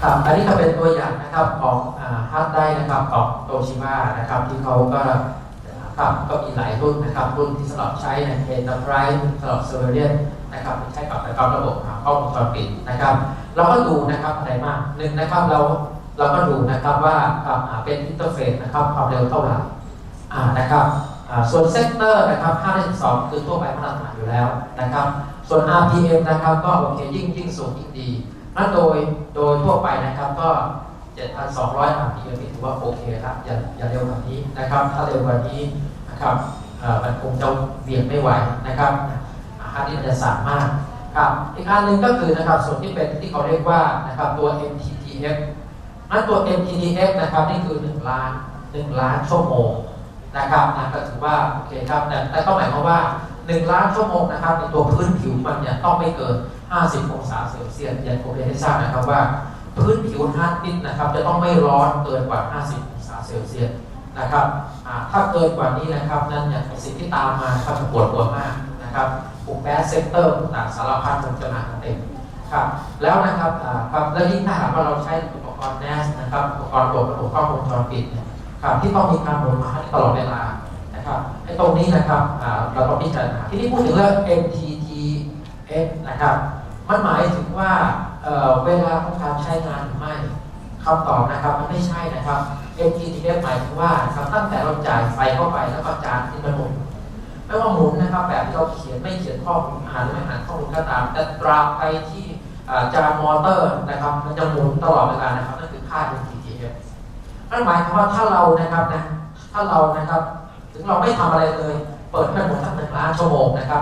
ครับอันนี้ก็เป็นตัวอย่างนะครับของฮาร์ดไดนะครับของโตชิม a นะครับที่เขาก็ครับก็มีหลายรุ่นนะครับรุ่นที่สำหรับใช้ในเอนเตอร์ไพรส์สำหรับเซอร์เรียนนะครับใช้กับการระบบกล้องวงจรปิดนะครับ เราก็ดูนะครับอะไรมากหนึ่งนะครับเราเราก็ดูนะครับว่าครับเป็นอินเทอร์เฟซนะครับความเร็วเท่าไหร่นะครับส่วนเซกเตอร์นะครับ5.2คือทั่วไปมาตรฐานอยู่แล้วนะครับ ส่วน RPM นะครับก็โอเคยิ่งยิ่งสูงยิ่งดี นั่นโดยโดยทั่วไปนะครับก็ 7,200 RPM นี่ถือว่าโอเคครับอย่าอย่าเร็วกว่านี้นะครับ ถ้าเร็วกว่านี้นะครับมันคงจะเบี่ยงไม่ไหวนะครับอาหารที่มันจะสามารถครับอีกอันหนึ่งก็คือนะครับส่วนที่เป็นที่เขาเรียกว่านะครับตัว MTTF นั่นตัว MTTF นะครับนี่คือ 1 ล้าน 1 ล้านชั่วโมงนะครับนะก็ถือว่าโอเคครับแต่แต่ก็หมายความว่า 1 ล้านชั่วโมงนะครับในตัวพื้นผิวมันเนี่ยต้องไม่เกิน 50องศาเซลเซียสอย่างผมเรียนให้ทราบนะครับว่า พื้นผิวฮาร์ดดิสก์นะครับ จะต้องไม่ร้อนเกินกว่า 50องศาเซลเซียสนะครับถ้าเกินกว่านี้นะครับ นั่นเนี่ยสิ่งที่ตามมาครับปวดหัวมากนะครับกลุ่มแบสเซกเตอร์ต่างสารพัดมันจะมากันเต็มครับแล้วนะครับครับแล้วยิ่งถ้าหากว่าเราใช้อุปกรณ์ NAS นะครับอุปกรณ์ตรวจระบบกล้องวงจรปิดเนี่ยครับที่ต้องมีการหมุนมาตลอดเวลานะครับไอ้ตรงนี้นะครับเราต้องพิจารณาที่นี่พูดถึงเรื่อง MTTF นะครับ มันหมายถึงว่าเเวลาของการใช้งานหรือไม่คำตอบนะครับมันไม่ใช่นะครับ MTTF หมายถึงว่าครับตั้งแต่เราจ่ายไฟเข้าไปแล้วก็จานที่มันหมุนไม่ว่าหมุนนะครับ แบบที่เราเขียนไม่เขียนข้อมูลอ่านหรือไม่อ่านข้อมูลก็ตาม แต่ตราบไปที่จานมอเตอร์นะครับ มันจะหมุนตลอดเวลานะครับนั่นคือค่า MTTF นั่นหมายความว่าถ้าเรานะครับนะถ้าเรานะครับ ถึงเราไม่ทำอะไรเลย เปิดให้มันหมุนสักหนึ่งล้านชั่วโมงนะครับ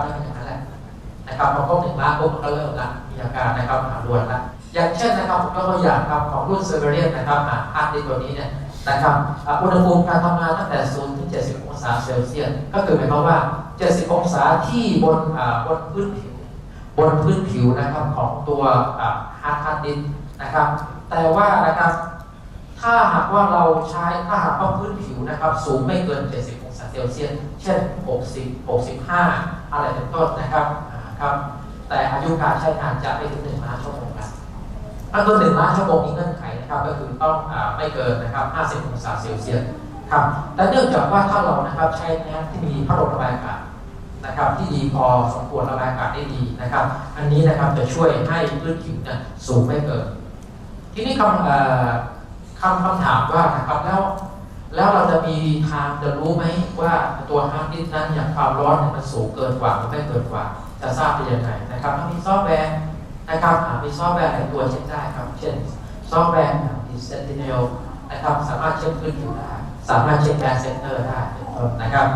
นั่นคืออย่างนั้นแหละครับพอครบหนึ่งล้านปุ๊บมันก็เริ่มละมีอาการนะครับหาด่วนละอย่างเช่นนะครับผมยกตัวอย่างครับของรุ่นเซอร์เบเรียนนะครับอ่าฮาร์ดดิสตัวนี้เนี่ยนะครับอุณหภูมิการทำงานตั้งแต่0ถึง70 องศาเซลเซียสก็คือหมายความว่า 70 องศาที่บนอ่าบนพื้นผิว บนพื้นผิวนะครับของตัวอ่าฮาร์ดฮาร์ดดิสนะครับ แต่ว่านะครับถ้าหากว่าเราใช้ถ้าหากว่าพื้นผิวนะครับ สูงไม่เกิน 70 องศาเซลเซียสเช่น 60 65 อะไรเป็นต้นนะครับ ครับ แต่อายุการใช้งานจะไม่ถึง1ล้านชั่วโมงนะถ้าเกิน1ล้านชั่วโมงมีเงื่อนไขนะครับ ก็คือต้องอไม่เกินนะครับ50องศาเซลเซียสครับแต่เนื่องจากว่าถ้าเรานะครับใช้แอปที่มีพัดลมระบายอากาศนะครับที่ดีพอสมควรระบายอากาศได้ดีนะครับ อันนี้นะครับจะช่วยให้พื้นผิวเนี่ยสูงไม่เกิน ทีนี้คำคำคำถามว่านะครับแล้วแล้วเราจะมีทางจะรู้ไหมว่าตัวฮาร์ดดิสก์นั้นเนี่ยความร้อนเนี่ยมันสูงเกินกว่าหรือไม่เกินกว่า จะทราบได้ยังไงนะครับมันมีซอฟต์แวร์นะครับอ่ามีซอฟต์แวร์หลายตัวเช็คได้ครับ เช่นซอฟต์แวร์ดิ Sentinel นะครับสามารถเช็คพื้นผิวได้สามารถเช็คแกนเซนเตอร์ได้เป็นต้นนะครับ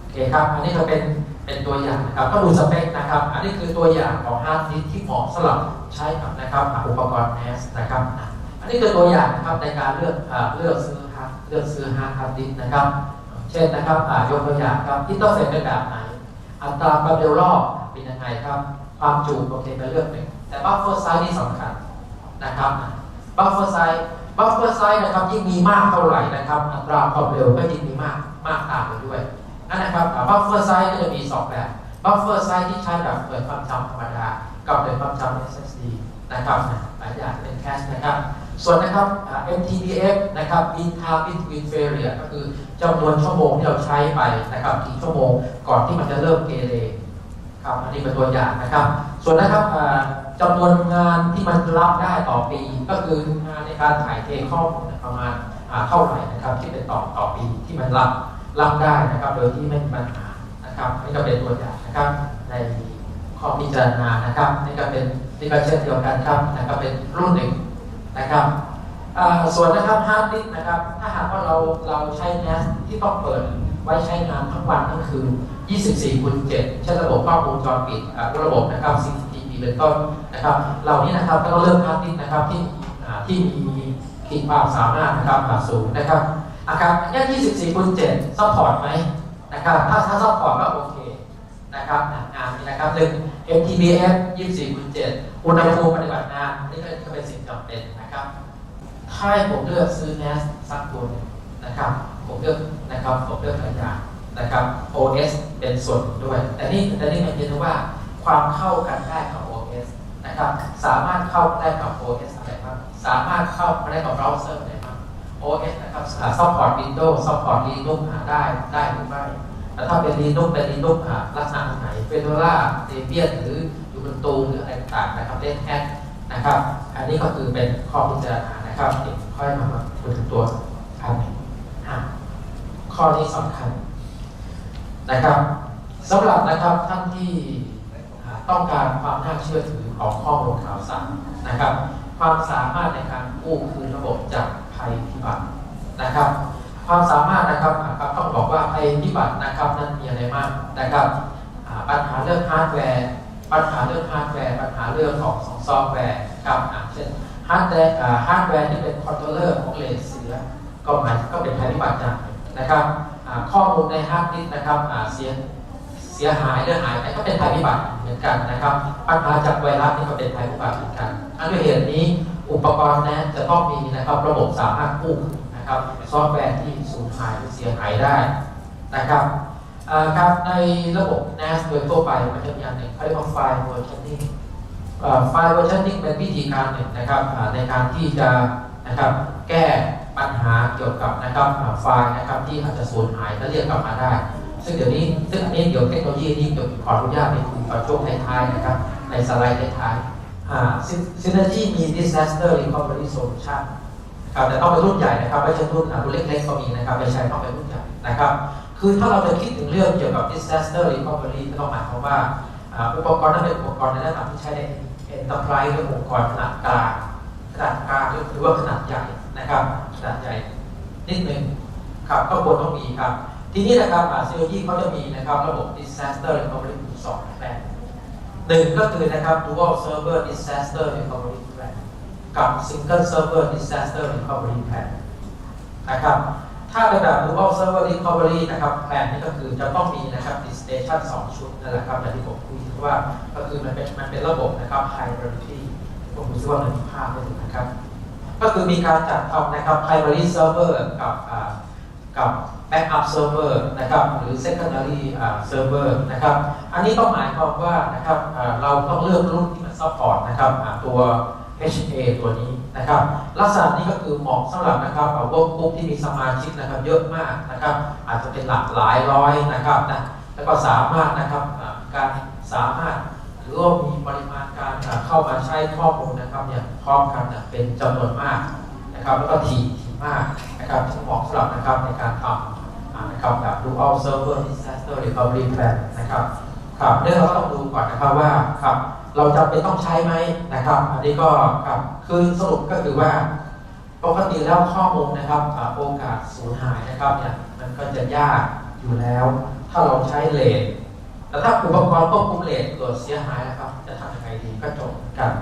โอเคครับอันนี้ก็เป็นเป็นตัวอย่างนะครับก็ดูสเปคนะครับ อันนี้คือตัวอย่างของฮาร์ดดิสก์ที่เหมาะสำหรับใช้กับนะครับอุปกรณ์ NAS นะครับอันนี้คือตัวอย่างนะครับในการเลือกเลือกซื้อฮาร์ดเลือกซื้อฮาร์ดฮาร์ดดิสก์นะครับ เช่นนะครับอายกตัวอย่างครับอินเทอร์เฟซเป็นแบบไหนอัตราความเร็วรอบ เป็นยังไงครับ ความจุโอเคเป็นเรื่องหนึ่งแต่บัฟเฟอร์ไซส์นี่สำคัญนะครับบัฟเฟอร์ไซส์บัฟเฟอร์ไซส์นะครับยิ่งมีมากเท่าไหร่นะครับ อัตราความเร็วก็ยิ่งมีมากมากตามไปด้วยนั่นนะครับบัฟเฟอร์ไซส์ก็จะมีสองแบบบัฟเฟอร์ไซส์ที่ใช้แบบเปิดความจำธรรมดากับเปิดความจำ SSD นะครับหลายอย่างเป็นแคชนะครับส่วนนะครับ MTBF นะครับ Mean Time Between Failure ก็คือจำนวนชั่วโมงที่เราใช้ไปนะครับกี่ชั่วโมงก่อนที่มันจะเริ่มเกเร ครับอันนี้เป็นตัวอย่างนะครับ ส่วนนะครับอ่าจำนวนงานที่มันรับได้ต่อปีก็คืองานในการถ่ายเทข้อมูลประมาณเท่าไหร่นะครับ ที่เป็นต่อต่อปีที่มันรับรับได้นะครับ โดยที่ไม่มีปัญหานะครับนี่ก็เป็นตัวอย่างนะครับในข้อพิจารณานะครับนี่ก็เป็นนี่ก็เช่นเดียวกันครับนะครับเป็นรุ่นหนึ่งนะครับส่วนนะครับฮาร์ดดิสนะครับถ้าหากว่าเราเราใช้ NAS ที่ต้องเปิด ไว้ใช้งานทั้งวันทั้งคืน 24คูณ7เช่นระบบกล้องวงจรปิดระบบนะครับ CCTV เป็นต้นนะครับ เหล่านี้นะครับก็ต้องเลือกฮาร์ดดิสก์นะครับที่ที่มีขีดความสามารถนะครับสูงนะครับอาการเนี่ย24คูณ7ซัพพอร์ตไหมนะครับถ้าถ้าซัพพอร์ตก็โอเคนะครับงานนี้นะครับหนึ่ง MTBF 24คูณ7อุณหภูมิปฏิบัติงานนี่ก็เป็นสิ่งจำเป็นนะครับ ถ้าผมเลือกซื้อ NAS สักตัวหนึ่ง นะครับ ผมเลือกนะครับ ผมเลือกหลายอย่างนะครับ OS เป็นส่วนด้วย แต่นี่แต่นี่มันยืนว่าความเข้ากันได้กับ OS นะครับ สามารถเข้าได้กับ OS อะไรบ้าง สามารถเข้าได้กับเบราว์เซอร์ได้ไหม OS นะครับซัพพอร์ต Windows ซัพพอร์ต Linux หาได้ได้หรือไม่แต่ถ้าเป็น Linux เป็น Linux หาลักษณะไหน Fedora Debian หรือ Ubuntu หรืออะไรต่างๆนะครับ Red Hat นะครับ อันนี้ก็คือเป็นข้อพิจารณานะครับเดี๋ยวค่อยมาพูดถึงตัว ข้อนี้สำคัญนะครับสำหรับนะครับท่านที่ต้องการความน่าเชื่อถือของข้อมูลข่าวสารนะครับ ความสามารถในการกู้คืนระบบจากภัยพิบัตินะครับ ความสามารถนะครับครับต้องบอกว่าภัยพิบัตินะครับนั้นมีอะไรบ้างนะครับปัญหาเรื่องฮาร์ดแวร์ปัญหาเรื่องฮาร์ดแวร์ปัญหาเรื่องของของซอฟต์แวร์ครับเช่นฮาร์ดแวร์ฮาร์ดแวร์ที่เป็นคอนโทรลเลอร์ของเลนเสียก็หมายก็เป็นภัยพิบัติอย่างห นะครับข้อมูลในฮาร์ดดิสก์นะครับเสียเสียหายเรื่องหายไปก็เป็นภัยพิบัติเหมือนกันนะครับปัญหาจากไวรัสนี่ก็เป็นภัยพิบัติเหมือนกันอันด้วยเหตุนี้อุปกรณ์นะจะต้องมีนะครับระบบสามารถกู้นะครับซอฟต์แวร์ที่สูญหายหรือเสียหายได้นะครับครับในระบบ NAS โดยทั่วไปมันจะมีอันหนึ่งเขาเรียกว่าไฟล์ versioning ไฟล์ versioning เป็นวิธีการหนึ่งนะครับในการที่จะนะครับแก้ ปัญหาเกี่ยวกับนะครับไฟล์นะครับที่อาจจะสูญหายและเรียกกลับมาได้ ซึ่งเดี๋ยวนี้ซึ่งอันนี้เดี๋ยวเทคโนโลยีนี้เดี๋ยวขออนุญาตไปคุยตอนช่วงท้ายๆนะครับในสไลด์ท้ายๆอ่าซินเนจีมี disaster recovery solution ครับแต่ต้องเป็นรุ่นใหญ่นะครับไม่ใช่รุ่นอ่ารุ่นเล็กๆก็มีนะครับไม่ใช่ต้องเป็นรุ่นใหญ่นะครับคือถ้าเราจะคิดถึงเรื่องเกี่ยวกับ disaster recovery ก็ต้องหมายความว่าอ่าอุปกรณ์นั้นเป็นอุปกรณ์ในระดับที่ใช้ใน enterprise หรือองค์กรขนาดกลางขนาดกลางหรือว่าขนาดใหญ่ นะครับขนาดใหญ่นิดหนึ่งครับก็ควรต้องมีครับ ทีนี้นะครับเซีโอยีเขาจะมีนะครับระบบ disaster recovery สองแบบหนึ่งก็คือนะครับ dual server disaster recovery plan กับ single server disaster recovery plan นะครับถ้าเป็นแบบ dual server recovery นะครับแผนนี้ก็คือจะต้องมีนะครับ disk station สองชุดนั่นแหละครับอย่างที่ผมคุยว่าก็คือมันเป็นมันเป็นระบบนะครับ high priority ผมดูซิว่ามันมีภาพได้ดูนะครับ ก็คือมีการจัดทำนะครับ primary server กับกับ backup server นะครับหรือ secondary server นะครับ อันนี้ต้องหมายความว่านะครับเราต้องเลือกรุ่นที่มัน support นะครับตัว HA ตัวนี้นะครับ ลักษณะนี้ก็คือเหมาะสำหรับนะครับเวิร์กกรุ๊ปที่มีสมาชิกนะครับเยอะมากนะครับ อาจจะเป็นหลักหลายร้อยนะครับนะแล้วก็สามารถนะครับการสามารถ หรือว่ามีปริมาณการเข้ามาใช้ข้อมูลนะครับเนี่ยพร้อมกันเป็นจำนวนมากนะครับแล้วก็ถี่ถี่มากนะครับซึ่งเหมาะสำหรับนะครับในการทำนะครับแบบ dual server disaster recovery plan นะครับครับเรื่องเราก็ต้องดูก่อนนะครับว่าครับเราจำเป็นต้องใช้ไหมนะครับ อันนี้ก็ครับคือสรุปก็คือว่าปกติแล้วข้อมูลนะครับโอกาสสูญหายนะครับเนี่ยมันก็จะยากอยู่แล้ว ถ้าเราใช้เลน แต่ถ้าอุปกรณ์ควบคุมเลนเกิดเสียหายนะครับ จะทำยังไงดีก็จบกัน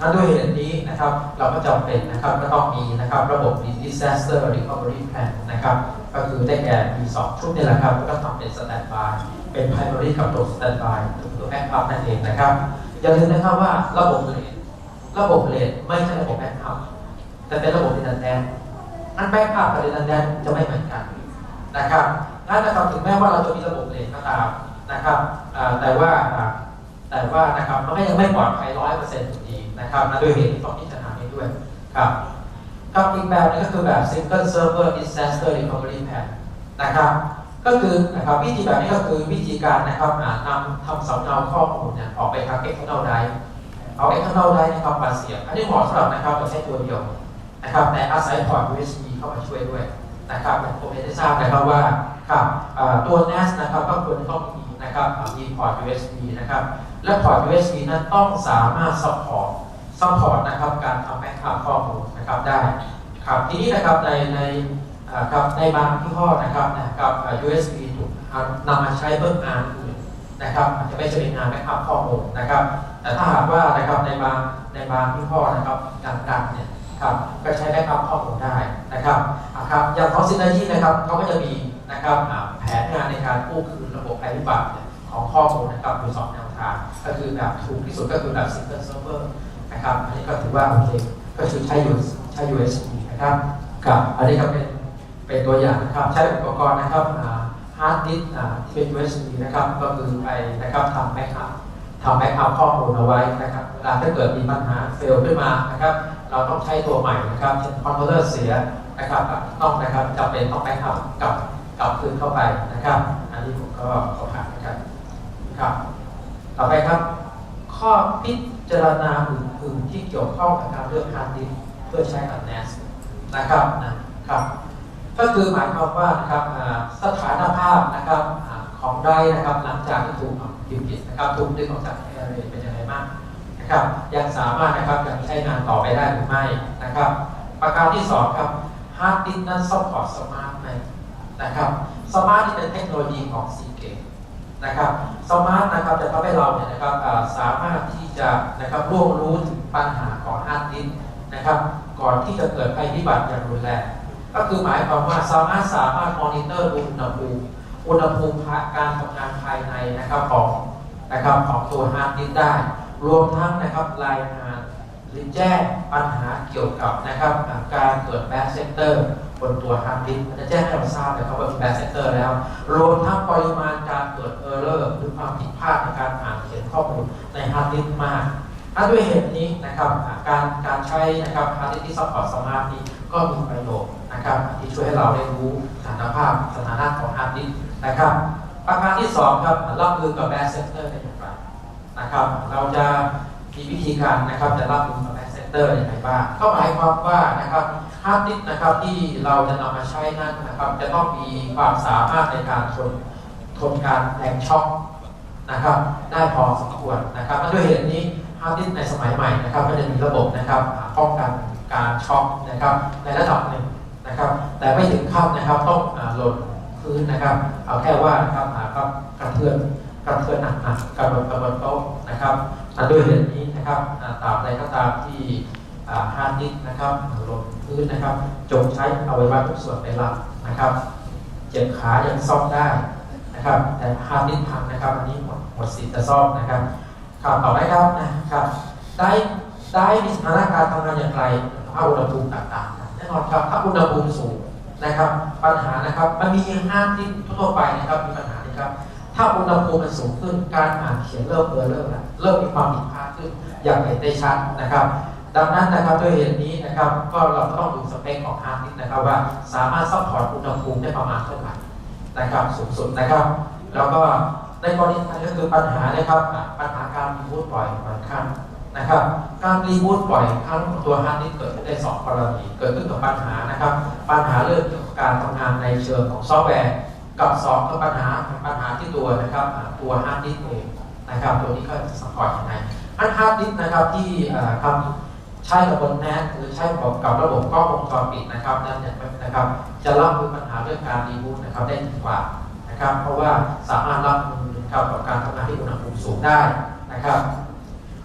นั่นด้วยเหตุนี้นะครับเราก็จำเป็นนะครับก็ต้องมีนะครับระบบ disaster recovery plan นะครับก็คือได้แก่มีสองชุดนี่แหละครับแล้วก็ทำเป็น standby เป็น primary กับตัว standby ตัว backup นั่นเองนะครับอย่าลืมนะครับว่าระบบเลนระบบเลนไม่ใช่ระบบ backup แต่เป็นระบบ redundant อัน backup กับ redundant จะไม่เหมือนกันนะครับนั่นนะครับถึงแม้ว่าเราจะมีระบบเลนก็ตาม นะครับแต่ว่าแต่ว่านะครับมันก็ยังไม่ปลอดภัยร้อยเปอร์เซ็นต์อยู่ดีนะครับด้วยเหตุที่ต้องพิจารณานี้ด้วยครับกับอีกแบบนึงก็คือแบบ single server disaster recovery plan นะครับก็คือนะครับวิธีแบบนี้ก็คือวิธีการนะครับนำทำสำเนาข้อมูลเนี่ยออกไปทาง external drive เอา external drive นะครับมาเสียบอันนี้เหมาะสำหรับนะครับเราใช้ตัวเดียวนะครับแต่อาศัยพอร์ต USB เข้ามาช่วยด้วยนะครับอย่างได้ทราบนะครับว่าครับตัว NAS นะครับก็ควรต้องมี นะครับมีพอร์ต USB นะครับ และพอร์ต USB นั้นต้องสามารถ support support นะครับการทำ backup ข้อมูลนะครับได้ครับทีนี้นะครับในในครับในบางยี่ห้อนะครับนะครับ USB ถูกนำมาใช้เพิ่มงานอื่นนะครับอาจจะไม่ใช่เป็นงานแบ็กอัพข้อมูลนะครับ แต่ถ้าหากว่านะครับในบางในบางยี่ห้อนะครับดังๆเนี่ยครับก็ใช้แบ็กอัพข้อมูลได้นะครับครับอย่างของซิน e จีนะครับเขาก็จะมี นะครับแผนงานในการกู้คืนระบบภัยพิบัติของข้อมูลนะครับอยู่สองแนวทางก็คือแบบถูกที่สุดก็คือแบบ single server นะครับอันนี้ก็ถือว่าโอเคก็คือใช้ US ใช้ USB นะครับกับอันนี้ก็เป็นเป็นตัวอย่างนะครับใช้อุปกรณ์นะครับฮาร์ดดิสก์ที่เป็น USB นะครับก็คือไปนะครับทำแบ็กอัพทำแบ็กอัพข้อมูลเอาไว้นะครับเวลาถ้าเกิดมีปัญหาเฟลขึ้นมานะครับเราต้องใช้ตัวใหม่นะครับเช่นคอนโทรลเลอร์เสียนะครับต้องนะครับจำเป็นต้องแบ็กอัพกับ กลับคืนเข้าไปนะครับ อันนี้ผมก็ขอผ่านนะครับครับ ต่อไปครับ ข้อพิจารณาอื่นๆที่เกี่ยวข้องกับการเลือกฮาร์ดดิสก์เพื่อใช้กับ NAS นะครับนะครับ ก็คือหมายความว่านะครับสถานภาพนะครับของไดร์นะครับหลังจากที่ถูกพิมพ์ผิดนะครับถูกดึงออกจากแอร์เรย์เป็นยังไงบ้างนะครับ ยังสามารถนะครับยังใช้งานต่อไปได้หรือไม่นะครับ ประการที่สองครับฮาร์ดดิสก์นั้นซัพพอร์ตสมาร์ทไหม นะครับสมาร์ทที่เป็นเทคโนโลยีของซีเกนะครับสมาร์ทนะครับจะทำให้เราเนี่ยนะครับสามารถที่จะนะครับร่วงรู้ถึงปัญหาของฮาร์ดดิสก์นะครับ ก่อนที่จะเกิดภัยพิบัติอย่างรุนแรงก็คือหมายความว่าสามารถสามารถมอนิเตอร์อุณหภูมิอุณหภูมิการทำงานภายในนะครับของนะครับของตัวฮาร์ดดิสก์ได้ รวมทั้งนะครับรายงานหรือแจ้งปัญหาเกี่ยวกับนะครับการเกิดแบดเซนเตอร์ บนตัวฮาร์ดดิสก์จะแจ้งให้เราทราบนะครับว่ามีแบดเซนเตอร์แล้วรวมทั้งปริมาณการเกิดเออร์เลอร์หรือความผิดพลาดในการอ่านเขียนข้อมูลในฮาร์ดดิสก์มากถ้าด้วยเหตุนี้นะครับการการใช้นะครับฮาร์ดดิสก์ที่ซัพพอร์ตสมาร์ทนี้ก็มีประโยชน์นะครับที่ช่วยให้เราได้รู้สถานภาพสถานะของฮาร์ดดิสก์นะครับประการที่สองครับรับมือกับแบดเซนเตอร์ได้อย่างไรนะครับ เราจะมีวิธีการนะครับจะรับมือกับแบดเซนเตอร์อย่างไรบ้างก็หมายความว่านะครับ ฮาร์ดดิสก์นะครับที่เราจะนำมาใช้นั้นนะครับ จะต้องมีความสามารถในการทนทนการแรงช็อคนะครับ ได้พอสมควรนะครับและด้วยเหตุนี้ฮาร์ดดิสก์ในสมัยใหม่นะครับก็จะมีระบบนะครับป้องกันการช็อคนะครับ ในระดับหนึ่งนะครับ แต่ไม่ถึงขั้นนะครับต้องหล่นพื้นนะครับ เอาแค่ว่านะครับอ่าก็กระเทือนกระเทือนหนักๆกระบิดกระเบิดโต๊ะนะครับด้วยเหตุนี้นะครับตาบใดก็ตามที่ อ่าฮาร์ดดิสก์นะครับหล่นพื้นนะครับ จงใช้อวัยวะทุกส่วนไปรับนะครับเจ็บขายังซ่อมได้นะครับ แต่ฮาร์ดดิสก์พังนะครับอันนี้หมดหมดสิทธิ์จะซ่อมนะครับข่าวต่อไปครับนะครับ ได้ได้มีสถานการณ์ทำงานอย่างไรภาพอุณหภูมิต่างๆแน่นอนครับถ้าอุณหภูมิสูงนะครับ ปัญหานะครับมันมีห้างที่ทั่วไปนะครับมีปัญหานะครับถ้าอุณหภูมิมันสูงขึ้นการอ่านเขียนเริ่มเบลอเริ่มเริ่มมีความผิดพลาดขึ้นอย่างเห็นได้ชัดนะครับ ดังนั้นนะครับด้วยเหตุนี้นะครับก็เราก็ต้องดูสเปคของฮาร์ดดิสก์นะครับว่าสามารถซัพพอร์ตอุณหภูมิได้ประมาณเท่าไหร่นะครับสูงสุดนะครับ แล้วก็ในกรณีถัดก็คือปัญหานะครับปัญหาการรีบูตบ่อยบางครั้งนะครับการรีบูตบ่อยครั้งของตัวฮาร์ดดิสก์เกิดขึ้นได้สองกรณีเกิดขึ้นกับปัญหานะครับปัญหาเรื่องการทำงานในเชิงของซอฟต์แวร์กับสองคือปัญหาปัญหาที่ตัวนะครับตัวฮาร์ดดิสก์เองนะครับตัวนี้ก็จะสปอร์ตยังไงอันฮาร์ดดิสก์นะครับที่อ่าทำ ใช้กับบนแนทหรือใช้กับกับระบบกล้องวงจรปิดนะครับนั่นเนี่ยนะครับ จะรับมือปัญหาเรื่องการรีบูตนะครับได้ดีกว่านะครับ เพราะว่าสามารถรับมือนะครับกับการทำงานที่อุณหภูมิสูงได้นะครับ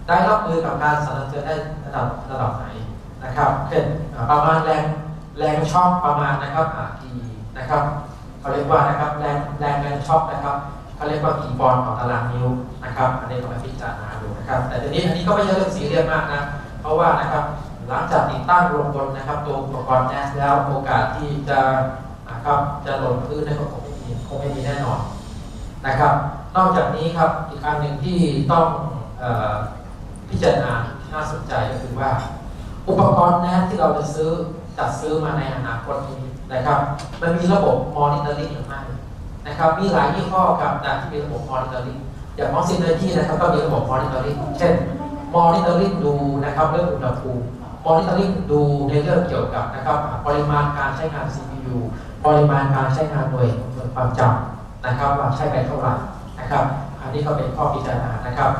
ได้รับมือกับการสั่นสะเทือนได้ระดับระดับไหนนะครับเช่นประมาณแรงแรงช็อคประมาณนะครับอ่าทีนะครับเขาเรียกว่านะครับแรงแรงแรงช็อคนะครับเขาเรียกว่ากี่ปอนด์ต่อตารางนิ้วนะครับอันนี้ก็มาพิจารณาดูนะครับ แต่ทีนี้อันนี้ก็ไม่ใช่เรื่องซีเรียสมากนะ ราะว่านะครับหลังจากติดตั้งลงบนนะครับตัวอุปกรณ์แอสแล้วโอกาสที่จะนะครับจะหล่นพื้นเนยก็คงไม่มีคงไม่มีแน่นอนนะครับ นอกจากนี้ครับอีกอันหนึ่งที่ต้องออพิจารณาที่น่าสนใจก็คือว่า อุปกรณ์แนสที่เราจะซื้อจัดซื้อมาในอนาคตนี้นะครับมันมีระบบมอนิเตอร์ลิงหรือไม่นะครับมีหลายยี่ห้อครับนะที่มีระบบมอนิเตอร์ลิงอย่างมอสซินเนอร์ที่นะครับก็มีระบบมอนิเตอร์ลิงเช่น มอนิเตอร์ลิงดูนะครับเรื่องอุณหภูมิมอนิเตอร์ลิงดูในเรื่องเกี่ยวกับนะครับปริมาณการใช้งาน CPU ปริมาณการใช้งานหน่วยหน่วยความจำนะครับว่าใช้ไปเท่าไหร่นะครับอันนี้ก็เป็นข้อพิจารณานะครับ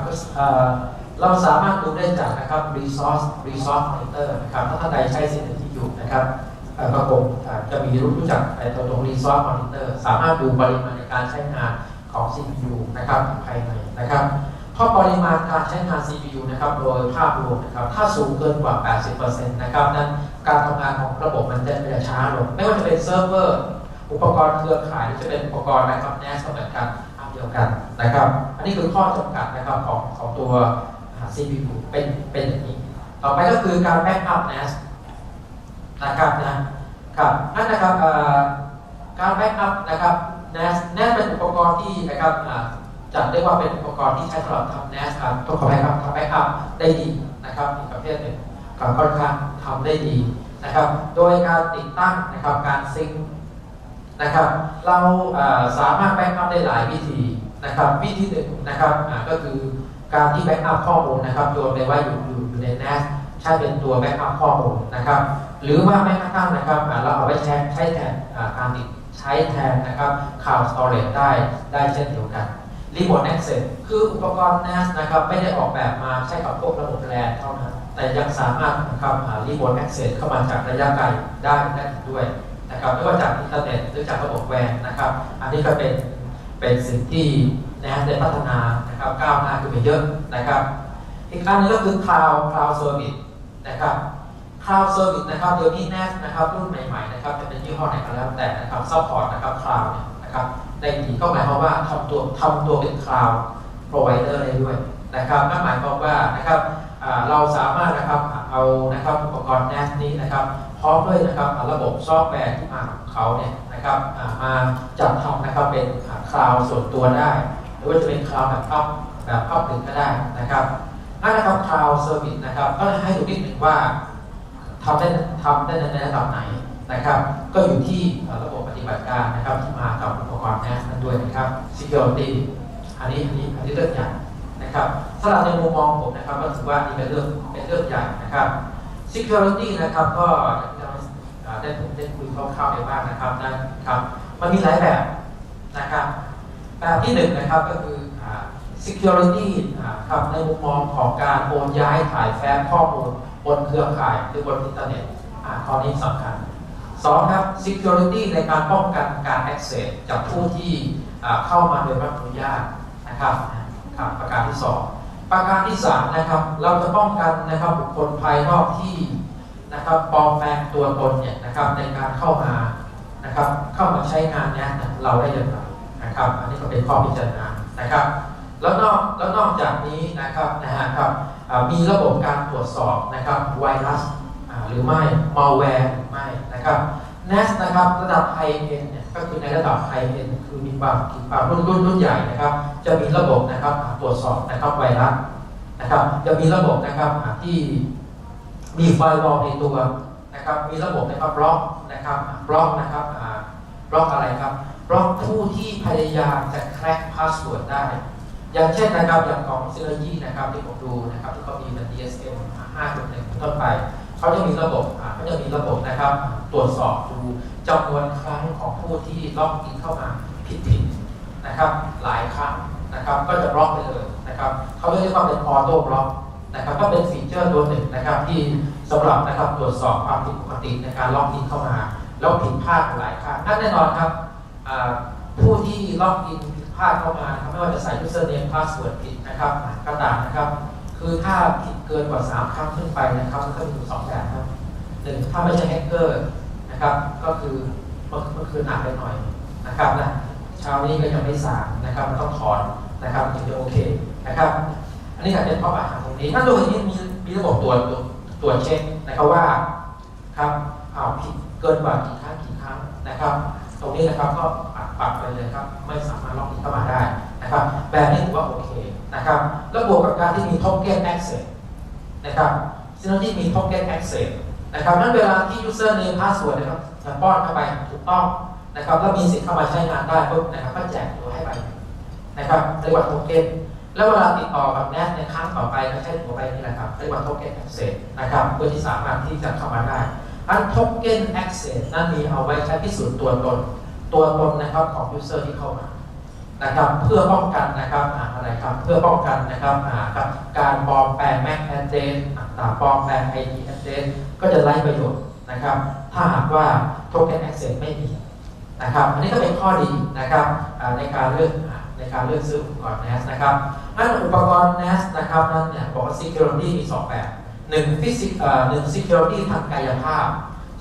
เราสามารถดูได้จากนะครับ resource resource monitor นะครับถ้าท่านใดใช้สิ่งที่อยู่นะครับอ่อก็คงจะมีรู้รู้จักไอ้ตัวตรง resource monitor สามารถดูปริมาณในการใช้งานของ CPU นะครับภายในนะครับ พราะปริมาณการใช้งาน CPU นะครับโดยภาพรวมนะครับถ้าสูงเกินกว่า 80%นะครับนั้นการทำงานของระบบมันจะจะช้าลง ไม่ว่าจะเป็นเซิร์ฟเวอร์ อุปกรณ์เครือข่ายหรือจะเป็นอุปกรณ์นะครับ NAS เหมือนกันอันเดียวกันนะครับ อันนี้คือข้อจำกัดนะครับของของตัว CPU เป็นเป็นอย่างนี้ ต่อไปก็คือการแบ็กอัพ NAS นะครับนะครับนั่นนะครับการแบ็กอัพนะครับ NAS NAS เป็นอุปกรณ์ที่นะครับ จัดได้ว่าเป็นอุปกรณ์ที่ใช้สำหรับทำ NAS ครับต้องขอให้ครับทำแบ็กอัพได้ดีนะครับอีกประเภทหนึ่งก็ค่อนข้างทำได้ดีนะครับ โดยการติดตั้งนะครับการซิงนะครับ เราสามารถแบ็กอัพได้หลายวิธีนะครับ วิธีหนึ่งนะครับก็คือการที่แบ็กอัพข้อมูลนะครับโยนไปไว้อยู่อยู่ใน NAS ใช้เป็นตัวแบ็กอัพข้อมูลนะครับ หรือว่าแม้กระทั่งนะครับเราเอาไว้ใช้ใช้แทนการติดใช้แทนนะครับ Cloud Storage ได้ได้เช่นเดียวกัน Remote Access คืออุปกรณ์ NAS นะครับไม่ได้ออกแบบมาใช้กับพวกระบบแลนเท่านั้น แต่ยังสามารถครับหา Remote Access เข้ามาจากระยะไกลได้ได้ด้วยนะครับไม่ว่าจากอินเทอร์เน็ตหรือจากระบบแวนนะครับ อันนี้ก็เป็นเป็นสิ่งที่ NAS ได้พัฒนานะครับก้าวหน้าขึ้นไปเยอะนะครับ อีกอันหนึงก็คือ Cloud Cloud Service นะครับ Cloud Service นะครับเดี๋ยวนี้ NAS นะครับรุ่นใหม่ๆนะครับจะเป็นยี่ห้อไหนก็แล้วแต่นะครับซัพพอร์ตนะครับ Cloud เนี่ย นะครับได้ดีก็หมายความว่าทำตัวทำตัวเป็น Cloud Provider ได้ด้วยนะครับนั่นหมายความว่านะครับเราสามารถนะครับเอานะครับอุปกรณ์ NAS นี้นะครับพร้อมด้วยนะครับระบบซอฟต์แวร์ที่มาของเขาเนี่ยนะครับมาจัดทำนะครับเป็นคลาวด์ส่วนตัวได้ หรือว่าจะเป็นคลาวด์แบบพับแบบพับหนึ่งก็ได้นะครับนั่นนะครับ Cloud Service นะครับก็ให้ดูนิดหนึ่งว่าทำได้ทำได้ในระดับไหน นะครับ ก็อยู่ที่ระบบปฏิบัติการนะครับที่มากับอุปกรณ์นั้นด้วยนะครับ Security อันนี้อันนี้อันนี้เรื่องใหญ่นะครับสำหรับในมุมมองผมนะครับก็ถือว่านี่เป็นเรื่องเป็นเรื่องใหญ่นะครับ Security นะครับก็ได้ผมได้คุยคร่าวๆไปบ้างนะครับนะครับ มันมีหลายแบบนะครับ แบบที่หนึ่งนะครับก็คือ security ครับในมุมมองของการโอนย้ายถ่ายแฟ้มข้อมูลบนเครือข่ายหรือบนอินเทอร์เน็ตอ่าข้อนี้สำคัญ สองครับ security ในการป้องกันการ access จากผู้ที่เข้ามาโดยไม่รับอนุญาตนะครับครับประการที่สองประการที่สามนะครับ เราจะป้องกันนะครับบุคคลภายนอกที่นะครับปลอมแปลงตัวตนเนี่ยนะครับในการเข้ามานะครับเข้ามาใช้งานเนี้ยเราได้อย่างไรนะครับ อันนี้ก็เป็นข้อพิจารณานะครับ แล้วนอกแล้วนอกจากนี้นะครับนะฮะครับมีระบบการตรวจสอบนะครับไวรัสหรือไม่มาแวร์หรือไม่ นะครับ NAS นะครับระดับไฮเอ็นเนี่ยก็คือในระดับไฮเอ็นคือมีความมีความรุ่นรุ่นรุ่นใหญ่นะครับ จะมีระบบนะครับตรวจสอบนะครับไวรัสนะครับ จะมีระบบนะครับที่มีไฟวอลในตัวนะครับ มีระบบนะครับบล็อกนะครับบล็อกนะครับบล็อกอะไรครับบล็อกผู้ที่พยายามจะแคร็กพาสเวิร์ดได้ อย่างเช่นนะครับอย่างของซิลยีนะครับที่ผมดูนะครับที่เขามีเป็น DSM 5.1เป็นต้นไป เขาจะมีระบบอ่าเขาจะมีระบบนะครับ ตรวจสอบดูจำนวนครั้งของผู้ที่ล็อกอินเข้ามาผิดผิดๆนะครับ หลายครั้งนะครับก็จะบล็อกไปเลยนะครับเขาเรียกว่าเป็นออโต้บล็อกนะครับก็เป็นฟีเจอร์ตัวหนึ่งนะครับที่สำหรับนะครับตรวจสอบความผิดปกติในการล็อกอินเข้ามา แล้วผิดพลาดหลายครั้งนั่นแน่นอนครับผู้ที่ล็อกอินพลาดเข้ามาครับไม่ว่าจะใส่ username password ผิดนะครับอ่าก็ตามนะครับ คือถ้าผิดเกินกว่า 3 ครั้งขึ้นไปนะครับมันก็มีอยู่สองแบบครับหนึ่งถ้าไม่ใช่แฮกเกอร์นะครับ ก็คือมันคือหนักไปหน่อยนะครับนะเช้านี้ก็ยังไม่สางนะครับมันต้องถอนนะครับถึงจะโอเคนะครับ อันนี้อาจจะเป็นข้อปัญหาตรงนี้ถ้าโดยนี้มีมีระบบตรวจตรวจตรวจเช็คนะครับว่าครับอ้าวผิดเกินกว่ากี่ครั้งกี่ครั้งนะครับ ตรงนี้นะครับก็ปัดปัดไปเลยครับ ไม่สามารถล็อกอินเข้ามาได้นะครับ แบบนี้ถือว่าโอเค นะครับแล้วบวกกับการที่มี token access นะครับซึ่งที่มี token access นะครับนั้นเวลาที่ user name password นะครับจะป้อนเข้าไปถูกต้องนะครับแล้วมีสิทธิ์เข้ามาใช้งานได้ปุ๊บนะครับก็แจกตัวให้ไปนะครับเรียกว่า token แล้วเวลาติดต่อกับ NAT ในครั้งต่อไปก็ใช้ตัวไปนี่แหละครับเรียกว่า token access นะครับเพื่อที่สามารถที่จะเข้ามาได้อัน token access นั้นมีเอาไว้ใช้พิสูจน์ตัวตนตัวตนนะครับของ user ที่เข้ามา นะครับเพื่อป้องกันนะครับอะไรครับเพื่อป้องกันนะครับาครับการปลอมแปลง MAC address ต่างปลอมแปลง IP address ก็จะไร้ประโยชน์นะครับ ถ้าหากว่า token access ไม่มีนะครับ อันนี้ก็เป็นข้อดีนะครับในการเลือกในการเลือกซื้ออุปกรณ์ NAS นะครับนั่นอุปกรณ์ NAS นะครับนั่นเนี่ยบอกว่า security มีสองแบบหนึ่ง physic เอ่อหนึ่ง security ทางกายภาพ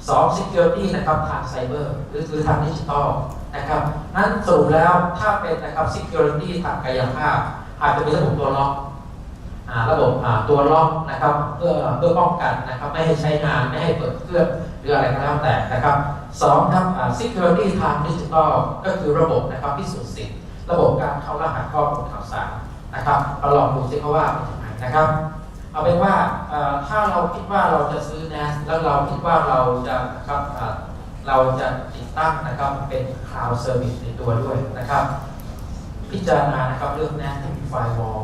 สอง security นะครับทางไซเบอร์หรือหรือทางดิจิทัล นะครับนั้นสรุปแล้วถ้าเป็นนะครับ security ทางกายภาพ อาจจะมีระบบตัวล็อกระบบตัวล็อกนะครับเพื่อเพื่อป้องกันนะครับไม่ให้ใช้งานไม่ให้เปิดเครื่องหรืออะไรก็แล้วแต่นะครับสองครับ security ทางดิจิทัลก็คือระบบนะครับพิสูจน์สิทธิ์ระบบการเข้ารหัสข้อมูลข่าวสารนะครับเราลองดูซิเขาว่าเป็นยังไงนะครับเอาเป็นว่าถ้าเราคิดว่าเราจะซื้อ NAS แล้วเราคิดว่าเราจะนะครับ เราจะติดตั้งนะครับเป็น cloud service ในตัวด้วยนะครับ พิจารณานะครับเรื่อง NAS ที่มี firewall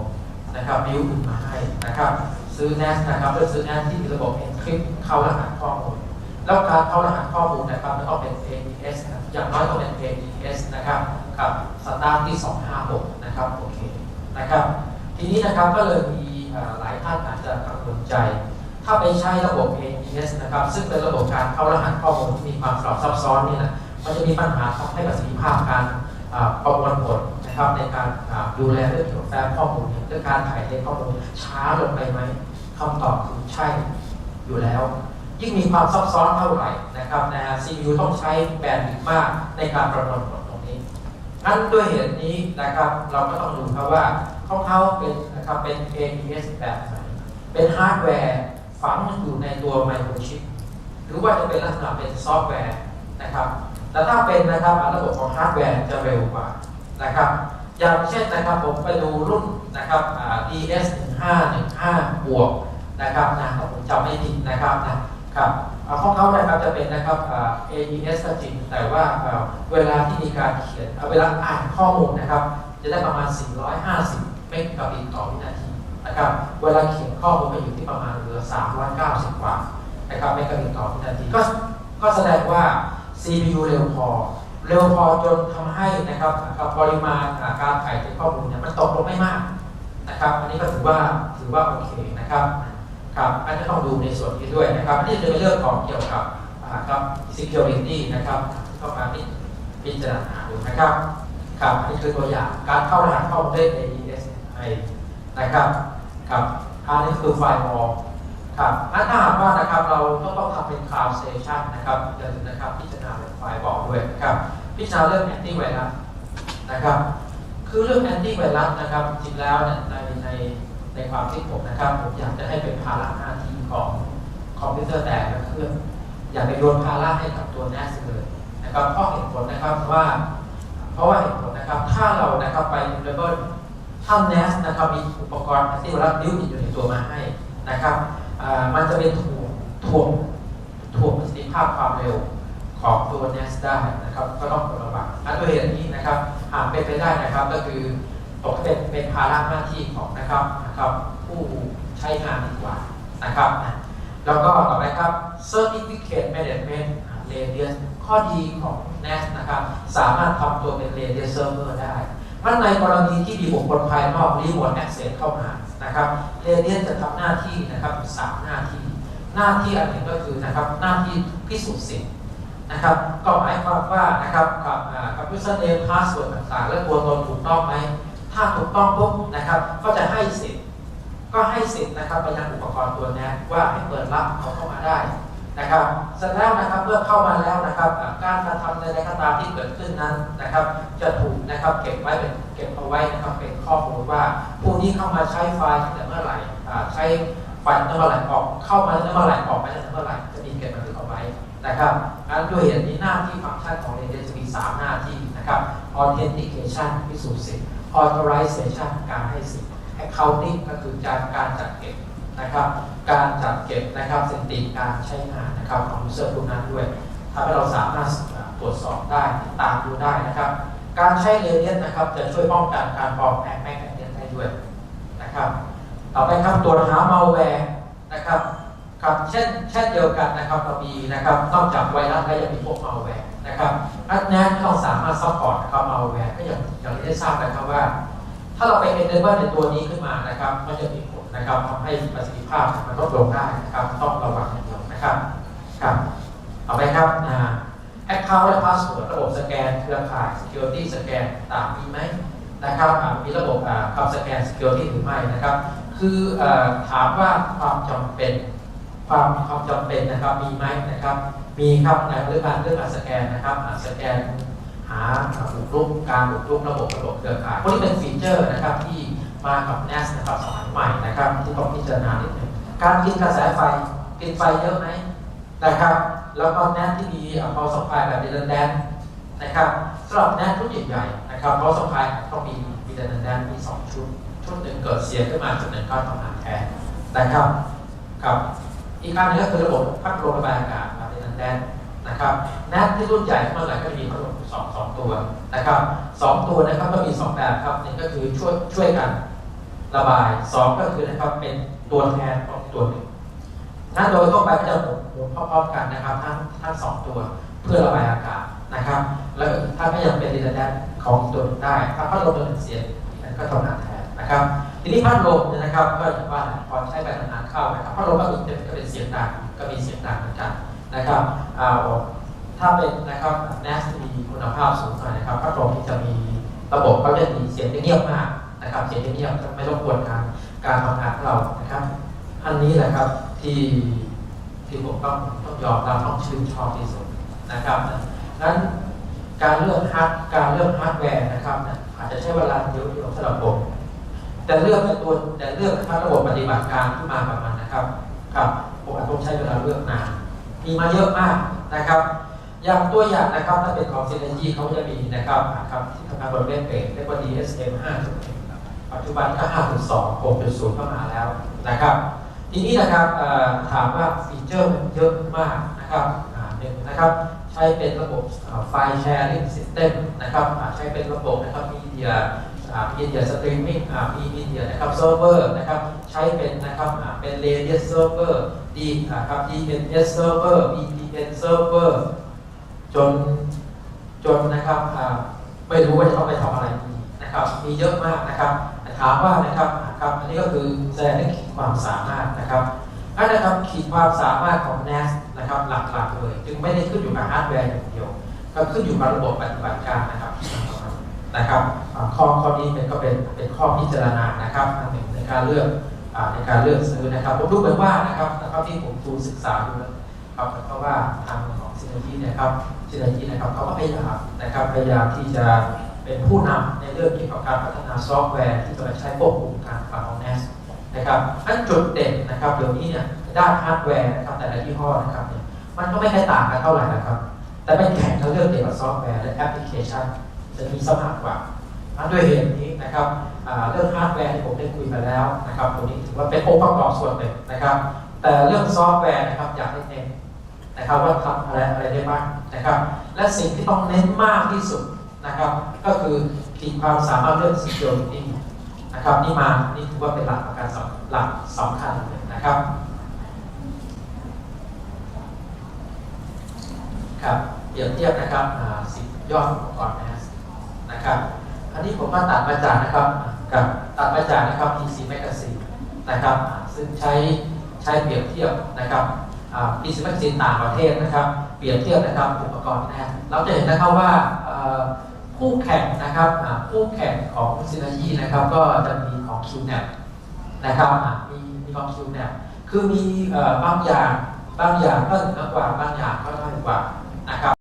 นะครับบิวอินมาให้นะครับซื้อ NAS นะครับเลือกซื้อ NAS ที่มีระบบ encrypt เข้ารหัสข้อมูลแล้วการเข้ารหัสข้อมูลนะครับมันต้องเป็น AES อย่างน้อยต้องเป็น AES นะครับกับสตาร์ทที่ 256 นะครับโอเคนะครับทีนี้นะครับก็เลยมีหลายท่านอาจจะกังวลใจ ถ้าไปใช้ระบบ AES นะครับ ซึ่งเป็นระบบการเข้ารหัสข้อมูลที่มีความสลับซับซ้อนนี่นะมันจะมีปัญหาทำให้ประสิทธิภาพการประมวลผลนะครับในการดูแลเรื่องเกี่ยวกับแฟ้มข้อมูลเรื่องการถ่ายเทข้อมูลช้าลงไปไหมคำตอบคือใช่อยู่แล้ว ยิ่งมีความซับซ้อนเท่าไหร่นะครับนะ CPU ต้องใช้แบนด์วิดต์มากในการประมวลผลตรงนี้งั้นด้วยเหตุนี้นะครับเราก็ต้องดูครับว่าเขาเขาเป็นนะครับเป็น AES แบบไหนเป็นฮาร์ดแวร์ ฝังอยู่ในตัวไมโครชิปหรือว่าจะเป็นลักษณะเป็นซอฟต์แวร์นะครับ แต่ถ้าเป็นนะครับระบบของฮาร์ดแวร์จะเร็วกว่านะครับ อย่างเช่นนะครับผมไปดูรุ่นนะครับอ่า DS 1515บวกนะครับนะผมจำไม่ผิดนะครับนะครับอ่าของเขานะครับจะเป็นนะครับ AES ก็จริงแต่ว่าเวลาที่มีการเขียนอ่าเวลาอ่านข้อมูลนะครับ จะได้ประมาณ 450 เมกะบิตต่อวินาที นะครับ เวลาเขียนข้อมูลไปอยู่ที่ประมาณเหลือ 390 กว่านะครับเมกะบิตต่อวินาทีก็ก็แสดงว่า CPU เร็วพอ เร็วพอจนทำให้นะครับกับปริมาณการถ่ายเทข้อมูลเนี่ยมันตกลงไม่มากนะครับอันนี้ก็ถือว่าถือว่าโอเคนะครับครับอันนี้ต้องดูในส่วนนี้ด้วยนะครับอันนี้จะเป็นเรื่องของเกี่ยวกับกับ security นะครับที่ต้องกาพิจารณาดูนะครับครับนี่คือตัวอย่างการเข้ารหัสข้อมูลด้วย AES นะครับ ครับอันนี้คือไฟล์วอครับถ้าหากว่านะครับเราต้องต้องทำเป็น cloud station นะครับอย่าลืมนะครับพิจารณาเป็นไฟล์วอลด้วยนะครับพิจารณาเรื่อง anti virus นะครับ คือเรื่อง anti virus นะครับจริงแล้วเนี่ยในในในความคิดผมนะครับ ผมอยากจะให้เป็นภาระหน้าที่ของคอมพิวเตอร์แต่ละเครื่องอย่าไปโยนภาระให้กับตัว NAS เลยนะครับข้อเหตุผลนะครับว่า เพราะว่าเหตุผลนะครับ ถ้าเรานะครับไป enable ถ้า NAS นะครับมีอุปกรณ์ที่รับดิวอยู่ในตัวมาให้นะครับมันจะเป็นถ่วงถ่วงถ่วงประสิทธิภาพความเร็วของตัว NAS ได้นะครับก็ต้องระวังอันด้วเหตุนี้นะครับหากเป็นไปได้นะครับก็คือตกเป็นเป็นภาระหน้าที่ของนะครับนะครับผู้ใช้งานดีกว่านะครับแล้วก็ต่อไปครับ Certificate Management Radius ข้อดีของ NAS นะครับสามารถทำตัวเป็น Radius Server ได้ มันในกรณีที่มีบุคคลภายนอก Remote Access เข้ามานะครับ Radius จะทำหน้าที่นะครับสามหน้าที่ หน้าที่อันหนึ่งก็คือนะครับหน้าที่พิสูจน์สิทธิ์นะครับ ก็หมายความว่านะครับกับกับ username password ต่างๆ และตัวตนถูกต้องไหมถ้าถูกต้องปุ๊บนะครับ ก็จะให้สิทธิ์ก็ให้สิทธิ์นะครับไปยังอุปกรณ์ตัวนี้ว่าให้เปิดรับเขาเข้ามาได้ นะครับเสร็จแล้วนะครับเมื่อเข้ามาแล้วนะครับ การกระทำใดๆก็ตามที่เกิดขึ้นนั้นนะครับ จะถูกนะครับเก็บไว้เป็นเก็บเอาไว้นะครับเป็นข้อมูลว่า ผู้นี้เข้ามาใช้ไฟล์ตั้งแต่เมื่อไหร่ใช้ไฟล์ตั้งแต่เมื่อไหร่ออกเข้ามาตั้งแต่เมื่อไหร่ออกไปตั้งแต่เมื่อไหร่จะมีเก็บบันทึกเอาไว้นะครับอันด้วยเหตุนี้หน้าที่ฟังก์ชันของ r a d i a จะมีสามหน้าที่นะครับ authentication พิสูจน์สิทธิ์ authorization การให้สิทธิ์ accounting ก็คือการการจัดเก็บ นะครับ การจัดเก็บนะครับสถิติการใช้งานนะครับของ user พวกนั้นด้วยทำให้เราสามารถตรวจสอบได้ติดตามดูได้นะครับ การใช้เรเดียนนะครับ จะช่วยป้องกันการปลอมแอกแม็กแอนเดียนได้ด้วยนะครับ ต่อไปครับตรวจหามาแวร์นะครับครับเช่นเช่นเดียวกันนะครับเรามีนะครับนอกจากไวรัสแล้วยังมีพวกมาแวร์นะครับอันนี้เราสามารถซัพพอร์ตนะครับมาแวร์ก็อย่างอย่างที่ได้ทราบนะครับว่า ถ้าเราไป enable ในตัวนี้ขึ้นมานะครับ มันจะมี นะครับทำให้ประสิทธิภาพมันลดลงได้นะครับต้องระวังอย่างเดียวนะครับครับต่อไปครับอ่า Account และ Password ระบบสแกนเครือข่าย Security สแกนต่างมีไหมนะครับมีระบบอ่าคำสแกน Security หรือไม่นะครับ คืออถามว่าความจำเป็นความความจำเป็นนะครับมีไหมนะครับ มีครับในเรื่องการเรื่องการสแกนนะครับอ่าสแกนหาบุกรุกการบุกรุกระบบระบบเครือข่ายพวกนี้เป็นฟีเจอร์นะครับที่ มากับ NAS นะครับสมัยใหม่นะครับ ที่ต้องพิจารณานิดหนึงการกินกระแสไฟกินไฟเยอะไหมนะครับ แล้วก็ NAS ที่มีเอาสัมพันธ์แบบ redundant นะครับสำหรับ NAS ชุดใหญ่ๆนะครับเพราสัมพันธ์ต้องมี redundant มี2ชุดชุดหนึ่งเกิดเสียขึ้นมาชุดหนึ่งก็ทำงานแทนนะครับกับอีกการหนึงก็คือระบบพัดลมระบายอากาศแบบเป็นแดนนะครับแนทที่รุ่นใหญ่ขึ้นมาหน่อยก็มีพัดลมสองสองตัวนะครับสองตัวนะครับก็มีสองแบบครับหนึ่งก็คือช่วยช่วยกัน ระบายสองก็คือนะครับเป็นตัวแทนของตัวหนึ่งถ้าโดยทั่วไปก็จะหมุนหมุนพร้อมๆกันนะครับทั้งทั้งสองตัวเพื่อระบายอากาศนะครับ แล้วถ้าไม่ยังเป็นดีแดนของตัวหนึ่งได้ถ้าพัดลมตัวหนึ่งเสียมันก็ทำงานแทนนะครับทีนี้พัดลมเนี่ยนะครับก็อย่างว่าพอใช้ไปนานๆเข้านะครับพัดลมก็มีก็เป็นเสียงดังก็มีเสียงดังเหมือนกันนะครับอ่าถ้าเป็นนะครับแนสมีคุณภาพสูงหน่อยนะครับพัดลมที่จะมีระบบเขาจะมีเสียงเงียบมาก นะครับเสียงเงียบไม่รบกวนการการทำงานของเรานะครับ อันนี้แหละครับที่ที่ผมต้องต้องยอมรับต้องชื่นชอบที่สุดนะครับนั้นการเลือกฮาร์ดการเลือกฮาร์ดแวร์นะครับอาจจะใช้เวลาเยอะๆสำหรับผมแต่เลือกเป็นตัวแต่เลือกระบบปฏิบัติการที่มากับมันนะครับครับผมอาจต้องใช้เวลาเลือกนานมีมาเยอะมากนะครับ อย่างตัวอย่างนะครับถ้าเป็นของ Synergy เขาจะมีนะครับครับที่ทำงานบนเว็บเพจเรียกว่า DSM 5.1 ปัจจุบันก็5.2 6.0เข้ามาแล้วนะครับ ทีนี้นะครับถามว่าฟีเจอร์มันเยอะมากนะครับหนึ่งนะครับใช้เป็นระบบไฟล์แชร์ลิงซิสเต็มนะครับใช้เป็นระบบนะครับมีเดียมีเดียสตรีมมิ่งมีมีเดียนะครับเซิร์ฟเวอร์นะครับใช้เป็นนะครับเป็นเรเดียสเซิร์ฟเวอร์ดีนะครับ DNS เซิร์ฟเวอร์ VPN เซิร์ฟเวอร์จนจนนะครับไม่รู้ว่าจะต้องไปทำอะไรนะครับมีเยอะมากนะครับ ถามว่านะครับครับอันนี้ก็คือแสดงถึงขีดความสามารถนะครับนั่นนะครับขีดความสามารถของ NAS นะครับหลักๆเลยจึงไม่ได้ขึ้นอยู่กับฮาร์ดแวร์อย่างเดียว ก็ขึ้นอยู่กับระบบปฏิบัติการนะครับนะครับข้อข้อนี้เป็นก็เป็นเป็นข้อพิจารณานะครับหนึ่งในการเลือกในการเลือกซื้อนะครับผมรู้เหมือนว่านะครับนะครับที่ผมดูศึกษาดูครับเพราะว่าทางของซินเนจีนะครับซินเนจีนะครับเขาก็พยายามนะครับพยายามที่จะ เป็นผู้นำในเรื่องเกี่ยวกับการพัฒนาซอฟต์แวร์ที่จะมาใช้ควบคุมการฟังของ NAS นะครับอันจุดเด่นนะครับเดี๋ยวนี้เนี่ยด้านฮาร์ดแวร์นะครับแต่ละยี่ห้อนะครับเนี่ยมันก็ไม่ค่อยต่างกันเท่าไหร่นะครับ แต่เป็นแข่งกันเรื่องเกี่ยวกับซอฟต์แวร์และแอปพลิเคชัน จะมีสมากกว่าด้วยเหตุนี้นะครับเรื่องฮาร์ดแวร์ที่ผมได้คุยไปแล้วนะครับตัวนี้ถือว่าเป็นองค์ประกอบส่วนหนึ่งนะครับ แต่เรื่องซอฟต์แวร์นะครับอยากให้เน้นนะครับว่าทำอะไรอะไรได้บ้างนะครับ และสิ่งที่ต้องเน้นมากที่สุด นะครับ ก็คือขีดความสามารถเรื่อง security นะครับนี่มา นี่ถือว่าเป็นหลักประกันสำหลักสำคัญเลยนะครับครับเปรียบเทียบนะครับสิบยอดอุปกรณ์นะนะครับ อันนี้ผมก็ตัดมาจากนะครับกับตัดมาจากนะครับ PC Magazine นะครับ ซึ่งใช้ใช้เปรียบเทียบนะครับอ่า PC Magazine ต่างประเทศนะครับ เปรียบเทียบนะครับอุปกรณ์นะฮะเราจะเห็นนะครับว่าเอ่อ คู่แข่งนะครับคู่แข่งของซินายีนะครับก็จะมีของคิวแนนะครับมีมีของ QNAP คือมีบางอย่างบางอย่างก็เหนือกว่าบางอย่างก็ด้อยกว่านะครับ